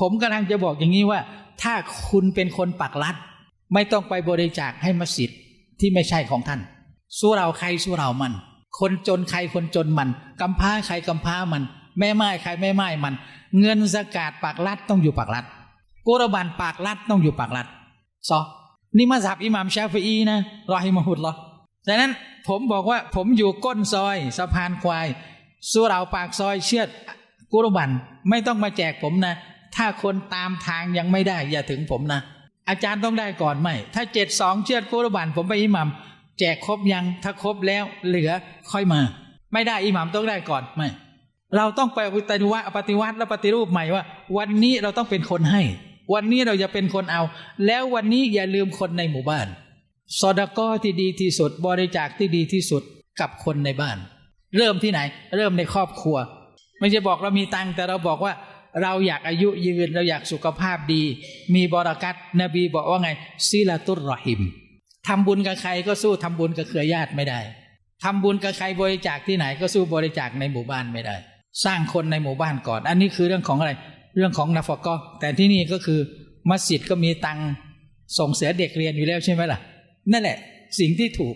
ผมกำลังจะบอกอย่างนี้ว่า ถ้าคุณเป็นคนปักลัด ไม่ต้องไปบริจาคให้มัสยิดที่ไม่ใช่ของท่าน สู้เราใครสู้เรามัน คนจนใครคนจนมันกำพร้าใครกำพร้ามัน แม่ไม้ใครแม่ไม้มัน เงินสกาดปากลัดต้องอยู่ปากลัดกุรบันปากลัดต้องอยู่ปากลัดซอนี่มาสับอิหม่ามชาฟีอีนะรอฮิมะฮุดหรอดังนั้นผมบอกว่าผมอยู่ก้นซอยสะพานควาย สู้เราปากซอยเชือดกุรบันไม่ต้องมาแจกผมนะ ถ้าคนตามทางยังไม่ได้ อย่าถึงผมนะ อาจารย์ต้องได้ก่อนไหม ถ้าเจ็ดสองเชือดกุรบันผมไปอิหมัมแจกครบยังถ้าครบแล้วเหลือค่อยมา ไม่ได้อิหมัมต้องได้ก่อนไม่ เราต้องไปปฏิวัติปฏิวัติและปฏิรูปใหม่ว่า วันนี้เราต้องเป็นคนให้ วันนี้เราจะเป็นคนเอา แล้ววันนี้อย่าลืมคนในหมู่บ้านซอดก้อที่ดีที่สุด บริจาคที่ดีที่สุดกับคนในบ้าน เริ่มที่ไหน เริ่มในครอบครัว ไม่ใช่บอกเรามีตังค์แต่เราบอกว่า เราอยากอายุยืน เราอยากสุขภาพดี มีบรากัตนบีบอกว่าไงซิลาตุรรอหิมทำบุญกับใครก็สู้ทำบุญกับเครือญาติไม่ได้ทำบุญกับใครบริจาคที่ไหนก็สู้บริจาคในหมู่บ้านไม่ได้ สร้างคนในหมู่บ้านก่อน อันนี้คือเรื่องของอะไร เรื่องของนาฟกอแต่ที่นี่ก็คือมัสยิดก็มีตังส่งเสียเด็กเรียนอยู่แล้วใช่ไหมล่ะ นั่นแหละ สิ่งที่ถูก